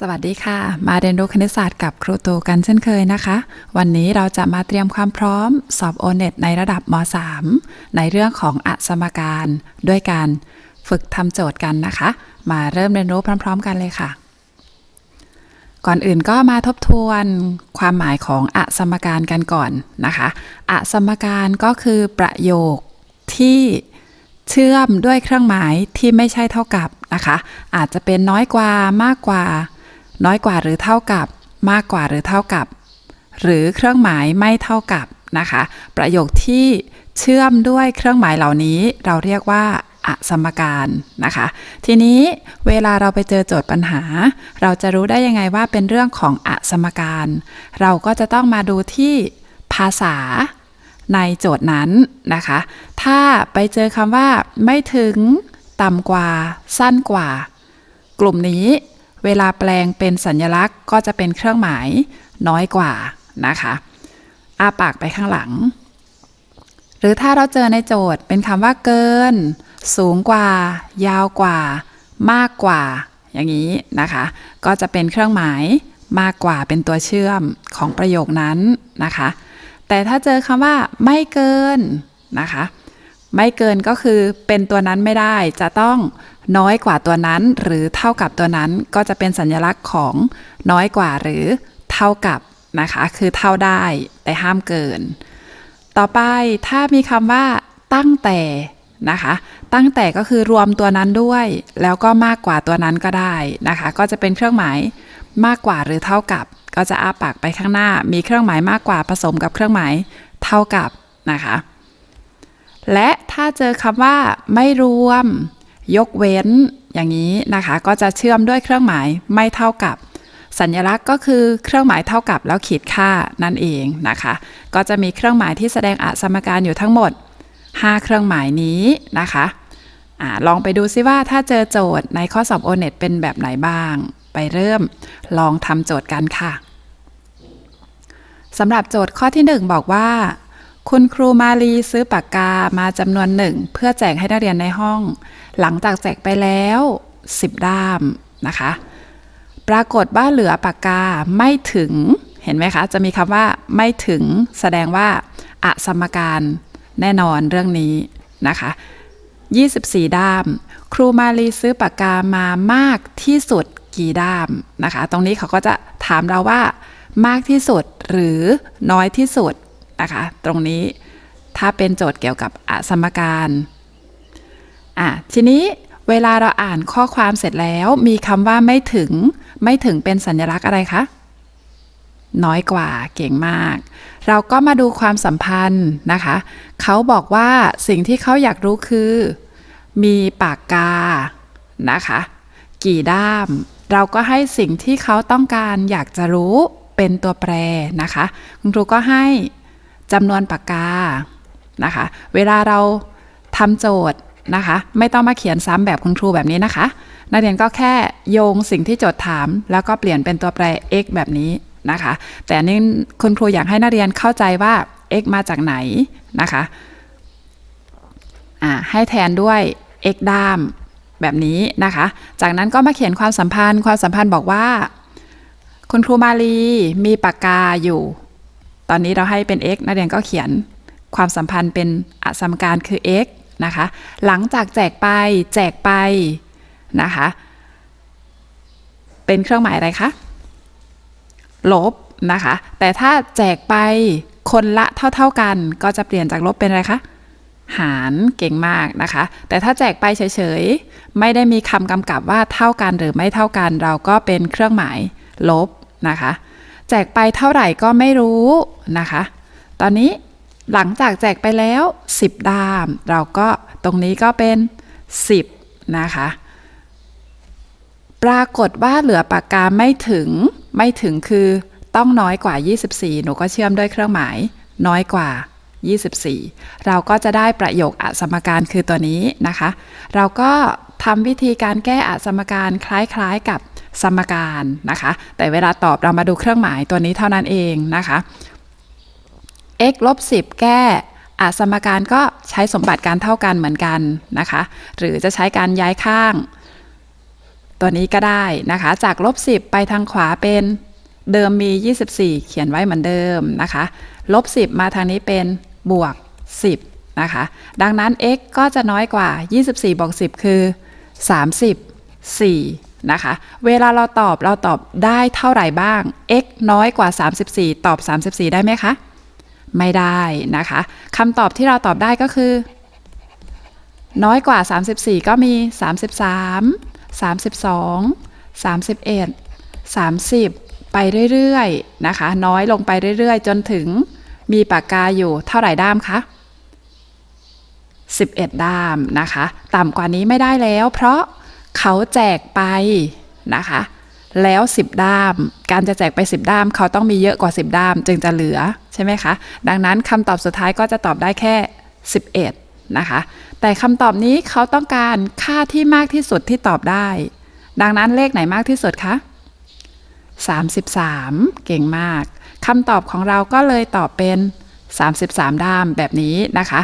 สวัสดีค่ะ มาเรียนรู้คณิตศาสตร์กับครูตูกันเช่นเคยนะคะ วันนี้เราจะมาเตรียมความพร้อมสอบโอเน็ตในระดับม .3 ในเรื่องของอสมการ ด้วยการฝึกทำโจทย์กันนะคะ มาเริ่มเรียนรู้พร้อม ๆ กันเลยค่ะ ก่อนอื่นก็มาทบทวนความหมายของอสมการกันก่อนนะคะอสมการก็คือประโยคที่เชื่อมด้วยเครื่องหมายที่ไม่ใช่เท่ากับนะคะ อาจจะเป็นน้อยกว่ามากกว่า น้อยกว่าหรือเท่ากับ มากกว่าหรือเท่ากับ หรือเครื่องหมายไม่เท่ากับนะคะ ประโยคที่เชื่อมด้วยเครื่องหมายเหล่านี้เราเรียกว่าอสมการนะคะ ทีนี้เวลาเราไปเจอโจทย์ปัญหา เราจะรู้ได้ยังไงว่าเป็นเรื่องของอสมการ เราก็จะต้องมาดูที่ภาษาในโจทย์นั้นนะคะ ถ้าไปเจอคำว่าไม่ถึง ต่ำกว่า สั้นกว่า กลุ่มนี้ เวลาแปลงเป็นสัญลักษณ์ก็จะเป็นเครื่องหมายน้อยกว่านะคะอาปากไปข้างหลัง หรือถ้าเราเจอในโจทย์เป็นคำว่าเกิน สูงกว่า ยาวกว่า มากกว่า อย่างนี้นะคะ ก็จะเป็นเครื่องหมายมากกว่าเป็นตัวเชื่อมของประโยคนั้นนะคะ แต่ถ้าเจอคำว่าไม่เกินนะคะ ไม่เกินก็คือเป็นตัวนั้นไม่ได้จะต้องน้อยกว่าตัวนั้น หรือเท่ากับตัวนั้นก็จะเป็นสัญลักษณ์ของน้อยกว่าหรือเท่ากับนะคะ คือเท่าได้แต่ห้ามเกิน ต่อไปถ้ามีคำว่าตั้งแต่นะคะ ตั้งแต่ก็คือรวมตัวนั้นด้วย แล้วก็มากกว่าตัวนั้นก็ได้นะคะ ก็จะเป็นเครื่องหมายมากกว่าหรือเท่ากับ ก็จะอ้าปากไปข้างหน้า มีเครื่องหมายมากกว่าผสมกับเครื่องหมายเท่ากับนะคะ และถ้าเจอคำว่าไม่รวม ยกเว้น อย่างนี้นะคะ ก็จะเชื่อมด้วยเครื่องหมายไม่เท่ากับ สัญลักษณ์ก็คือเครื่องหมายเท่ากับแล้วขีดค่านั่นเองนะคะ ก็จะมีเครื่องหมายที่แสดงอสมการอยู่ทั้งหมด 5 เครื่องหมายนี้นะคะอะลองไปดูซิว่าถ้าเจอโจทย์ในข้อสอบ o n e t เป็นแบบไหนบ้าง ไปเริ่มลองทำโจทย์กันค่ะสำหรับโจทย์ข้อที่ 1 บอกว่า คุณครูมาลีซื้อปากกามาจำนวนหนึ่ง เพื่อแจกให้นักเรียนในห้อง หลังจากแจกไปแล้ว 10 ด้ามนะคะ ปรากฏว่าเหลือปากกาไม่ถึงเห็นไหมคะ จะมีคำว่าไม่ถึงแสดงว่าอสมการแน่นอนเรื่องนี้นะคะ 24 ด้าม ครูมาลีซื้อปากกามามากที่สุดกี่ด้ามนะคะ ตรงนี้เขาก็จะถามเราว่ามากที่สุดหรือน้อยที่สุด นะคะ ตรงนี้ถ้าเป็นโจทย์เกี่ยวกับอสมการอะทีนี้เวลาเราอ่านข้อความเสร็จแล้วมีคำว่าไม่ถึง ไม่ถึงเป็นสัญลักษณ์อะไรคะน้อยกว่าเก่งมาก เราก็มาดูความสัมพันธ์นะคะ เขาบอกว่าสิ่งที่เขาอยากรู้คือ มีปากกานะคะ กี่ด้าม เราก็ให้สิ่งที่เขาต้องการอยากจะรู้เป็นตัวแปรนะคะ คุณครูก็ให้ จำนวนปากกานะคะ เวลาเราทำโจทย์นะคะ ไม่ต้องมาเขียนซ้ำแบบคุณครูแบบนี้นะคะ นักเรียนก็แค่โยงสิ่งที่โจทย์ถาม แล้วก็เปลี่ยนเป็นตัวแปร x แบบนี้นะคะ แต่นี่คุณครูอยากให้นักเรียนเข้าใจว่า x มาจากไหนนะคะให้แทนด้วย x ด้ามแบบนี้นะคะ จากนั้นก็มาเขียนความสัมพันธ์ ความสัมพันธ์บอกว่า คุณครูมาลีมีปากกาอยู่ ตอนนี้เราให้เป็น x นักเรียนก็เขียนความสัมพันธ์เป็นอสมการคือ x นะคะ หลังจากแจกไปแจกไปนะคะ เป็นเครื่องหมายอะไรคะ ลบนะคะ แต่ถ้าแจกไปคนละเท่า ๆกัน ก็จะเปลี่ยนจากลบเป็นอะไรคะ หารเก่งมากนะคะ แต่ถ้าแจกไปเฉยๆ ไม่ได้มีคำกำกับว่าเท่ากันหรือไม่เท่ากัน เราก็เป็นเครื่องหมายลบนะคะ แจกไปเท่าไหร่ก็ไม่รู้นะคะ ตอนนี้หลังจากแจกไปแล้ว 10 ดาม เราก็ตรงนี้ก็เป็น 10 นะคะ ปรากฏว่าเหลือปากกาไม่ถึงไม่ถึงคือต้องน้อยกว่า 24 หนูก็เชื่อมด้วยเครื่องหมาย น้อยกว่า 24 เราก็จะได้ประโยคอสมการคือตัวนี้นะคะ เราก็ทำวิธีการแก้อสมการคล้ายๆกับ สมการนะคะ แต่เวลาตอบเรามาดูเครื่องหมายตัวนี้เท่านั้นเองนะคะ x ลบ10 แก้อสมการก็ใช้สมบัติการเท่ากันเหมือนกันนะคะ หรือจะใช้การย้ายข้าง ตัวนี้ก็ได้นะคะ จากลบ10 ไปทางขวาเป็นเดิมมี 24 เขียนไว้เหมือนเดิมนะคะลบ10 มาทางนี้เป็นบวก 10นะคะ ดังนั้น x ก็จะน้อยกว่า 24บวก10 คือ 34 นะคะ เวลาเราตอบเราตอบได้เท่าไหร่บ้าง x น้อยกว่า 34 ตอบ 34 ได้ไหมคะ ไม่ได้นะคะคำตอบที่เราตอบได้ก็คือ น้อยกว่า 34 ก็มี 33 32 31 30 ไปเรื่อยๆนะคะ น้อยลงไปเรื่อยๆ จนถึงมีปากกาอยู่เท่าไหร่ด้ามคะ11 ด้ามนะคะ ต่ำกว่านี้ไม่ได้แล้ว เพราะ เขาแจกไปนะคะ แล้ว 10 ด้าม การจะแจกไป 10 ด้าม เขาต้องมีเยอะกว่า 10 ด้าม จึงจะเหลือใช่ไหมคะ ดังนั้นคำตอบสุดท้ายก็จะตอบได้แค่ 11 นะคะ แต่คำตอบนี้เขาต้องการค่าที่มากที่สุดที่ตอบได้ ดังนั้นเลขไหนมากที่สุดคะ33 เก่งมากคำตอบของเราก็เลยตอบเป็น 33 ด้ามแบบนี้นะคะ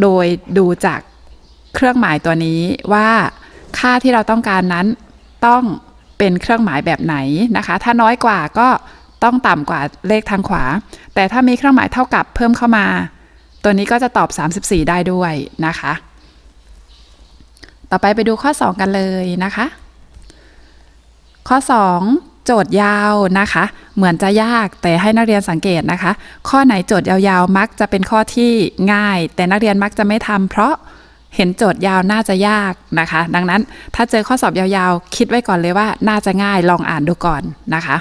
โดยดูจากเครื่องหมายตัวนี้ว่า ค่าที่เราต้องการนั้นต้องเป็นเครื่องหมายแบบไหนนะคะ ถ้าน้อยกว่าก็ต้องต่ำกว่าเลขทางขวา แต่ถ้ามีเครื่องหมายเท่ากับเพิ่มเข้ามา ตัวนี้ก็จะตอบ 34 ได้ด้วยนะคะ ต่อไปไปดูข้อ 2 กันเลยนะคะ ข้อ 2 โจทย์ยาวนะคะ เหมือนจะยากแต่ให้นักเรียนสังเกตนะคะ ข้อไหนโจทย์ยาวๆ มักจะเป็นข้อที่ง่าย แต่นักเรียนมักจะไม่ทำเพราะ เห็นโจทย์ยาวน่าจะยากนะคะ ดังนั้นถ้าเจอข้อสอบยาวๆ คิดไว้ก่อนเลยว่าน่าจะง่ายลองอ่านดูก่อนนะคะ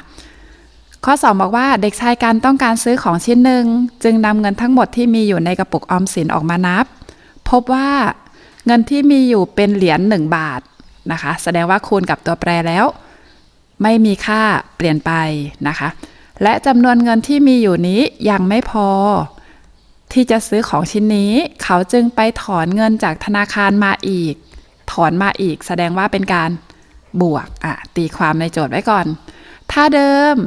ข้อ 2 บอกว่าเด็กชายการต้องการซื้อของชิ้นหนึ่งจึงนำเงินทั้งหมดที่มีอยู่ในกระปุกออมสินออกมานับ พบว่าเงินที่มีอยู่เป็นเหรียญ1บาทนะคะ แสดงว่าคูณกับตัวแปรแล้ว ไม่มีค่าเปลี่ยนไปนะคะ และจำนวนเงินที่มีอยู่นี้ยังไม่พอ ที่จะซื้อของชิ้นนี้ เขาจึงไปถอนเงินจากธนาคารมาอีก ถอนมาอีก แสดงว่าเป็นการบวกอะตีความในโจทย์ไว้ก่อน ถ้าเดิม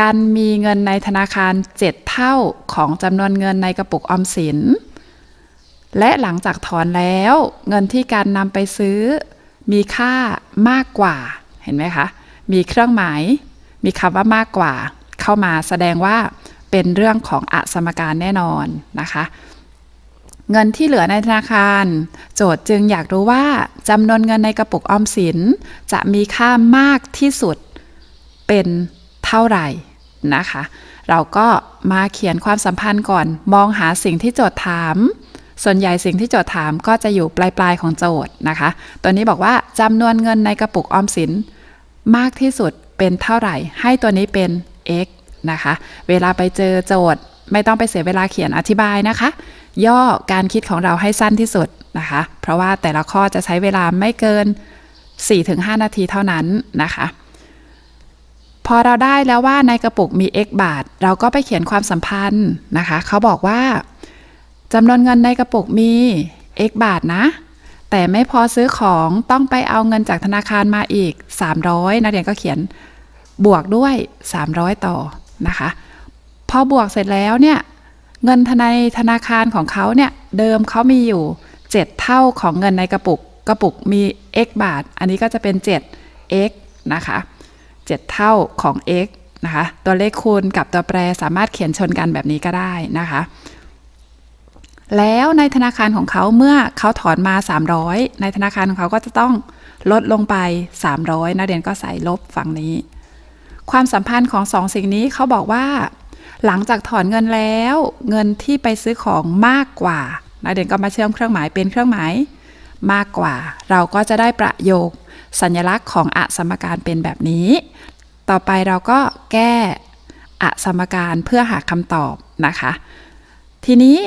การมีเงินในธนาคาร 7 เท่าของจำนวนเงินในกระปุกออมสิน และหลังจากถอนแล้ว เงินที่การนำไปซื้อ มีค่ามากกว่า เห็นไหมคะ มีเครื่องหมาย มีคำว่ามากกว่า เข้ามาแสดงว่า เป็นเรื่องของอสมการแน่นอนนะคะ เงินที่เหลือในธนาคาร โจทย์จึงอยากรู้ว่าจำนวนเงินในกระปุกออมสิน จะมีค่ามากที่สุดเป็นเท่าไหร่นะคะ เราก็มาเขียนความสัมพันธ์ก่อน มองหาสิ่งที่โจทย์ถาม ส่วนใหญ่สิ่งที่โจทย์ถามก็จะอยู่ปลายปลายๆของโจทย์นะคะ ตัวนี้บอกว่าจำนวนเงินในกระปุกออมสินมากที่สุดเป็นเท่าไหร่ ให้ตัวนี้เป็น x นะคะ เวลาไปเจอโจทย์ ไม่ต้องไปเสียเวลาเขียนอธิบายนะคะ ย่อการคิดของเราให้สั้นที่สุดนะคะ เพราะว่าแต่ละข้อจะใช้เวลาไม่เกิน 4-5 นาทีเท่านั้นนะคะพอเราได้แล้วว่าในกระปุกมี x บาท เราก็ไปเขียนความสัมพันธ์นะคะ เขาบอกว่าจำนวนเงินในกระปุกมี x บาทนะ แต่ไม่พอซื้อของต้องไปเอาเงินจากธนาคารมาอีก 300นักเรียนก็เขียนบวกด้วย 300 ต่อ นะคะ พอบวกเสร็จแล้วเนี่ยเงินในธนาคารของเขาเนี่ยเดิมเขามีอยู่ 7 เท่าของเงินในกระปุกกระปุกมี x บาท อันนี้ก็จะเป็น 7x นะคะ 7 เท่าของ x นะคะ ตัวเลขคูณกับตัวแปรสามารถเขียนชนกันแบบนี้ก็ได้นะคะ แล้วในธนาคารของเขาเมื่อเขาถอนมา 300 ในธนาคารของเขาก็จะต้องลดลงไป 300นักเรียนก็ใส่ลบฝั่งนี้ ความสัมพันธ์ของสองสิ่งนี้เขาบอกว่า หลังจากถอนเงินแล้ว เงินที่ไปซื้อของมากกว่านักเรียนก็มาเชื่อมเครื่องหมายเป็นเครื่องหมายมากกว่า เราก็จะได้ประโยคสัญลักษณ์ของอสมการเป็นแบบนี้ ต่อไปเราก็แก้อสมการเพื่อหาคำตอบนะคะ ทีนี้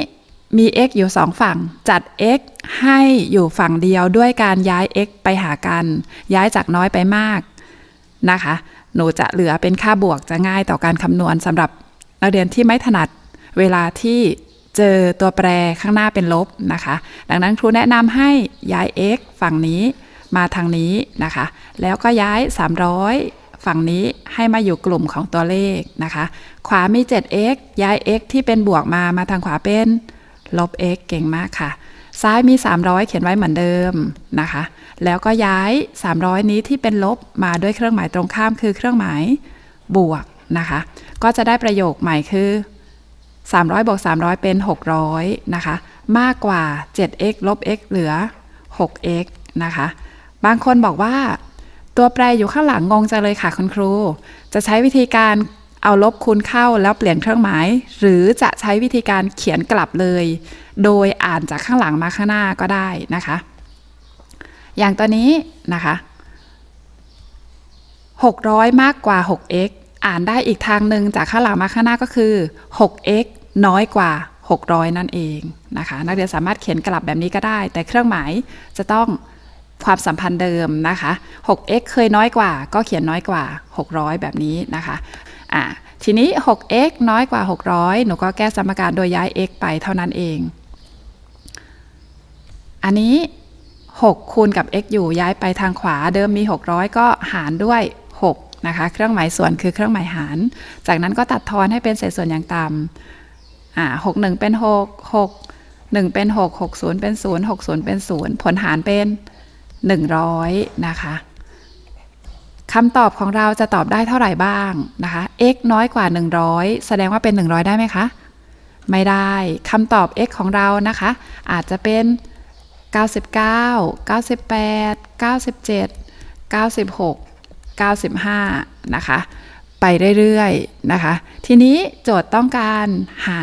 มี x อยู่ 2 ฝั่ง จัด x ให้อยู่ฝั่งเดียวด้วยการย้าย x ไปหากัน ย้ายจากน้อยไปมากนะคะ หนูจะเหลือเป็นค่าบวกจะง่ายต่อการคำนวณสำหรับนักเรียนที่ไม่ถนัดเวลาที่เจอตัวแปรข้างหน้าเป็นลบนะคะ ดังนั้นครูแนะนำให้ย้าย x ฝั่งนี้มาทางนี้นะคะ แล้วก็ย้าย 300 ฝั่งนี้ให้มาอยู่กลุ่มของตัวเลขนะคะ ขวามี 7x ย้าย x ที่เป็นบวกมามาทางขวาเป็นลบ x เก่งมากค่ะ ซ้ายมี 300 เขียนไว้เหมือนเดิมนะคะ แล้วก็ย้าย 300 นี้ที่เป็นลบมาด้วยเครื่องหมายตรงข้ามคือเครื่องหมายบวกนะคะ ก็จะได้ประโยคใหม่คือ 300บวก300 เป็น 600 นะคะ มากกว่า 7x ลบ x เหลือ 6x นะคะ บางคนบอกว่า ตัวแปรอยู่ข้างหลังงงจังเลยค่ะคุณครู จะใช้วิธีการ เอาลบคูณเข้าแล้วเปลี่ยนเครื่องหมาย หรือจะใช้วิธีการเขียนกลับเลย โดยอ่านจากข้างหลังมาข้างหน้าก็ได้นะคะ อย่างตัวนี้นะคะ600 มากกว่า 6x อ่านได้อีกทางหนึ่งจากข้างหลังมาข้างหน้าก็คือ 6x น้อยกว่า 600 นั่นเองนะคะ นักเรียนสามารถเขียนกลับแบบนี้ก็ได้ แต่เครื่องหมายจะต้องความสัมพันธ์เดิมนะคะ 6x เคยน้อยกว่า ก็เขียนน้อยกว่า 600 แบบนี้นะคะ อ่าทีนี้ 6x น้อยกว่า 600 หนูก็แก้สมการโดยย้าย x ไปเท่านั้นเอง อันนี้ 6 คูณกับ x อยู่ย้ายไปทางขวา เดิมมี 600 ก็หารด้วย 6 นะคะ เครื่องหมายส่วนคือเครื่องหมายหาร จากนั้นก็ตัดทอนให้เป็นเศษส่วนอย่างต่ำอ่า6 1เป็น 6 6 1 เป็น 6 6 0 เป็น 0 6 0 เป็น 0 ผลหารเป็น 100 นะคะ คำตอบของเราจะตอบได้เท่าไหร่บ้างนะคะ x น้อยกว่า 100 แสดงว่าเป็น 100 ได้ไหมคะ ไม่ได้คำตอบ x ของเรานะคะ อาจจะเป็น 99 98 97 96 95 นะคะ ไปเรื่อยๆนะคะ ทีนี้โจทย์ต้องการหา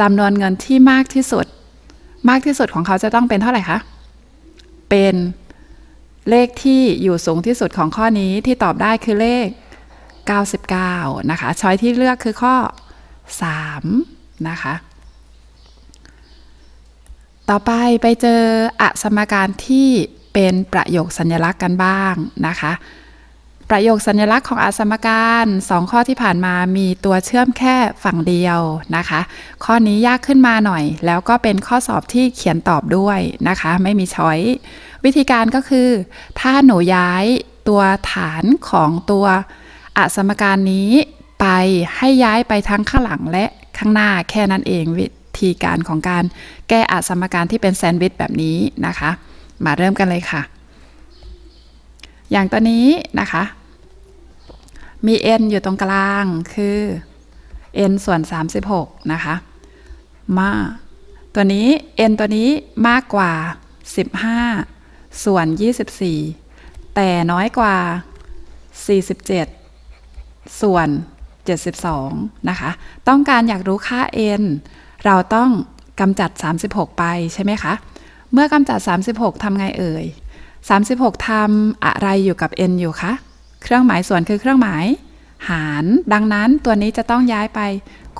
จำนวนเงินที่มากที่สุด มากที่สุดของเขาจะต้องเป็นเท่าไหร่คะ เป็น เลขที่อยู่สูงที่สุดของข้อนี้ที่ตอบได้คือเลข 99 นะคะ ช้อยที่เลือกคือข้อ 3 นะคะ ต่อไปไปเจออสมการที่เป็นประโยคสัญลักษณ์กันบ้างนะคะ ประโยคสัญลักษณ์ของอสมการ 2 ข้อที่ผ่านมามีตัวเชื่อมแค่ฝั่งเดียวนะคะ ข้อนี้ยากขึ้นมาหน่อย แล้วก็เป็นข้อสอบที่เขียนตอบด้วยนะคะ ไม่มีช้อย วิธีการก็คือ ถ้าหนูย้ายตัวฐานของตัวอสมการนี้ไปให้ย้ายไปทั้งข้างหลังและข้างหน้าแค่นั้นเองวิธีการของการแก้อสมการที่เป็นแซนด์วิชแบบนี้นะคะ มาเริ่มกันเลยค่ะ อย่างตัวนี้นะคะ มี n อยู่ตรงกลางคือ n ส่วน 36 นะคะ มาตัวนี้ n ตัวนี้มากกว่า 15 ส่วน 24 แต่น้อยกว่า 47 ส่วน 72 นะคะ ต้องการอยากรู้ค่า n เราต้องกำจัด 36 ไปใช่ไหมคะ เมื่อกำจัด 36ทำไงเอ่ย 36ทำอะไรอยู่กับ n อยู่คะ เครื่องหมายส่วนคือเครื่องหมาย หาร ดังนั้นตัวนี้จะต้องย้ายไป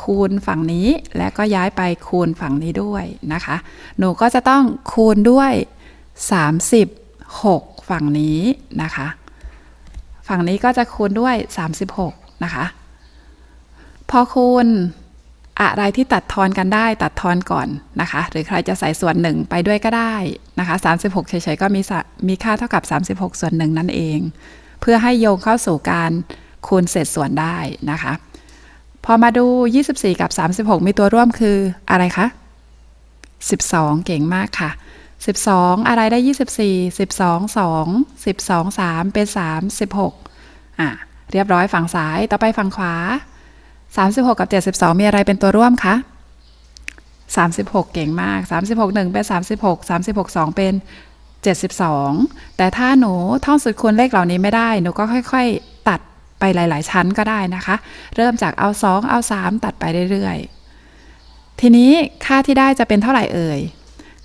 คูณฝั่งนี้ และก็ย้ายไปคูณฝั่งนี้ด้วยนะคะ หนูก็จะต้องคูณด้วย 36 ฝั่งนี้นะคะ ฝั่งนี้ก็จะคูณด้วย 36 นะคะ พอคูณอะไรที่ตัดทอนกันได้ตัดทอนก่อนนะคะ หรือใครจะใส่ส่วนหนึ่งไปด้วยก็ได้นะคะ36 เฉยๆก็มีมีค่าเท่ากับ 36 ส่วนหนึ่งนั่นเอง เพื่อให้โยงเข้าสู่การคูณเศษส่วนได้นะคะ พอมาดู 24 กับ 36 มีตัวร่วมคืออะไรคะ 12 เก่งมากค่ะ 12 อะไรได้ 24 12 2 12 3 เป็น3 16อะเรียบร้อยฝั่งซ้าย ต่อไปฝั่งขวา 36 กับ 72 มีอะไรเป็นตัวร่วมคะ 36 เก่งมาก 36 1 เป็น 36 36 2 เป็น 72 แต่ถ้าหนูท่องสุดคูณเลขเหล่านี้ไม่ได้ หนูก็ค่อยๆ ตัดไปหลาย ๆ ชั้นก็ได้นะคะ เริ่มจากเอา 2 เอา 3 ตัดไปเรื่อยๆ ทีนี้ค่าที่ได้จะเป็นเท่าไหร่เอ่ย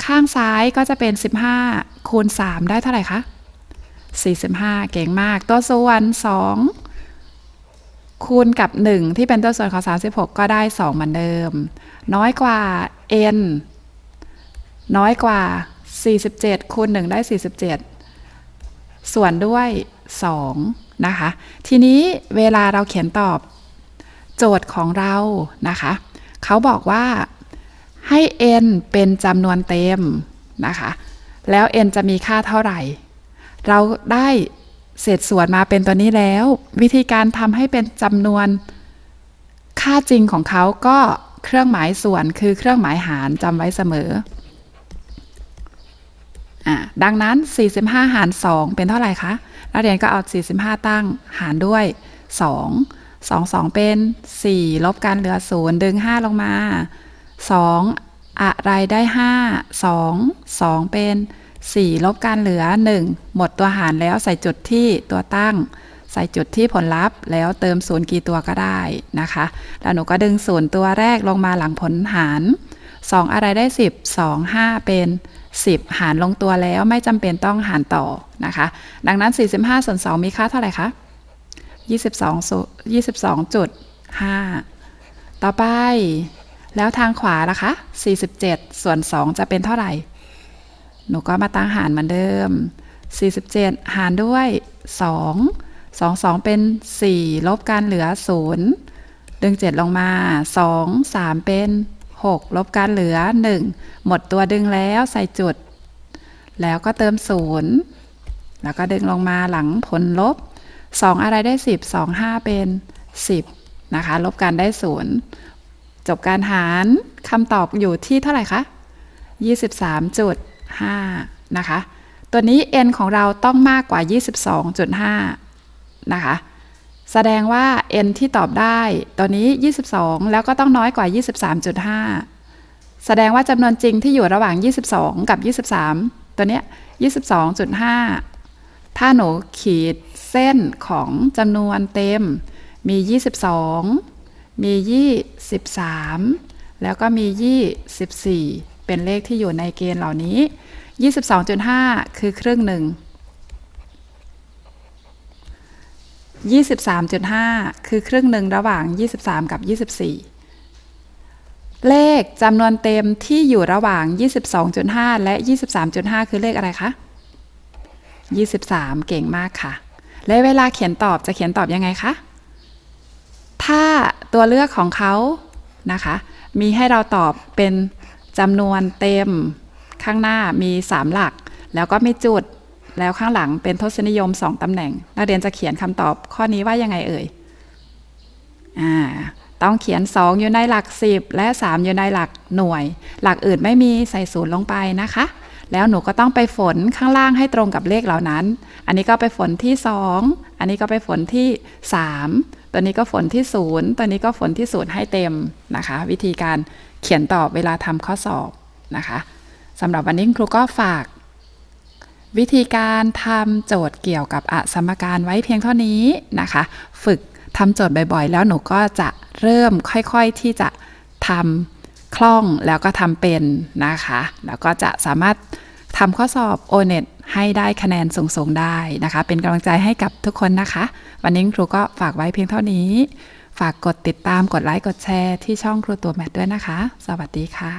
ข้างซ้ายก็จะเป็น 15 คูณ 3 ได้เท่าไหร่คะ 45 เก่งมาก ตัวส่วน 2 คูณกับ 1 ที่เป็นตัวส่วนของ 36 ก็ได้ 2 เหมือนเดิม น้อยกว่า n น้อยกว่า 47คูณ1ได้ 47 ส่วนด้วย 2 นะคะ ทีนี้เวลาเราเขียนตอบโจทย์ของเรานะคะ เขาบอกว่าให้ n เป็นจำนวนเต็มนะคะ แล้ว n จะมีค่าเท่าไหร่ เราได้เศษส่วนมาเป็นตัวนี้แล้ว วิธีการทำให้เป็นจำนวนค่าจริงของเขาก็เครื่องหมายส่วนคือเครื่องหมายหารจำไว้เสมอ อ่าดังนั้น 45 หาร 2 เป็นเท่าไหร่คะนักเรียนก็เอา 45 ตั้งหารด้วย 2 2 2 เป็น 4 ลบกันเหลือ 0 ดึง 5 ลงมา 2 อะไรได้ 5 2 2 เป็น 4 ลบกันเหลือ 1 หมดตัวหารแล้วใส่จุดที่ตัวตั้ง ใส่จุดที่ผลลัพธ์แล้วเติมศูนย์กี่ตัวก็ได้นะคะ แล้วหนูก็ดึงศูนย์ตัวแรกลงมาหลังผลหาร 2 อะไรได้ 10 2 5 เป็น 10 หารลงตัวแล้วไม่จำเป็นต้องหารต่อนะคะ ดังนั้น 45ส่วน2มีค่าเท่าไหร่คะ22ส่วน22.5 ต่อไป แล้วทางขวาล่ะคะ 47 ส่วน 2 จะเป็นเท่าไหร่ หนูก็มาตั้งหารเหมือนเดิม 47 หารด้วย 2 2 2 เป็น 4 ลบกันเหลือ 0 ดึง 7 ลงมา 2 3 เป็น 6 ลบกันเหลือ 1 หมดตัวดึงแล้วใส่จุด แล้วก็เติม 0 แล้วก็ดึงลงมาหลังผลลบ 2 อะไรได้ 10 2 5 เป็น 10 นะคะ ลบกันได้ 0 จบการหารคำตอบอยู่ที่เท่าไหร่คะ 23.5 นะคะ ตัวนี้ n ของเราต้องมากกว่า 22.5 นะคะ แสดงว่า n ที่ตอบได้ตัวนี้ 22 แล้วก็ต้องน้อยกว่า 23.5 แสดงว่าจำนวนจริงที่อยู่ระหว่าง 22 กับ 23 ตัวเนี้ย22.5 ถ้าหนูขีดเส้นของจำนวนเต็มมี 22 มี 23 แล้วก็มี 24 เป็นเลขที่อยู่ในเกณฑ์เหล่านี้ 22.5 คือครึ่งหนึ่ง 23.5 คือครึ่งหนึ่งระหว่าง 23 กับ 24 เลขจำนวนเต็มที่อยู่ระหว่าง 22.5 และ 23.5 คือเลขอะไรคะ 23 เก่งมากค่ะ และเวลาเขียนตอบจะเขียนตอบยังไงคะ ถ้าตัวเลือกของเขานะคะ มีให้เราตอบเป็นจำนวนเต็มข้างหน้ามี 3 หลัก แล้วก็มีจุด แล้วข้างหลังเป็นทศนิยม2ตำแหน่ง นักเรียนจะเขียนคำตอบข้อนี้ว่ายังไงเอ่ยอ่าต้องเขียน 2 อยู่ในหลัก 10 และ 3 อยู่ในหลักหน่วย หลักอื่นไม่มีใส่ศูนย์ลงไปนะคะ แล้วหนูก็ต้องไปฝนข้างล่างให้ตรงกับเลขเหล่านั้น อันนี้ก็ไปฝนที่ 2 อันนี้ก็ไปฝนที่ 3 ตัวนี้ก็ฝนที่ 0 ตัวนี้ก็ฝนที่0ให้เต็มนะคะ วิธีการเขียนตอบเวลาทำข้อสอบนะคะสำหรับวันนี้ครูก็ฝาก วิธีการทำโจทย์เกี่ยวกับอสมการไว้เพียงเท่านี้นะคะ ฝึกทำโจทย์บ่อยๆ แล้วหนูก็จะเริ่มค่อยๆที่จะทำคล่องแล้วก็ทำเป็นนะคะ แล้วก็จะสามารถทำข้อสอบ o n e t ให้ได้คะแนนสูงๆได้นะคะ เป็นกำลังใจให้กับทุกคนนะคะ วันนี้ครูก็ฝากไว้เพียงเท่านี้ ฝากกดติดตามกดไลค์กดแชร์ที่ช่องครูตัวแมทด้วยนะคะ สวัสดีค่ะ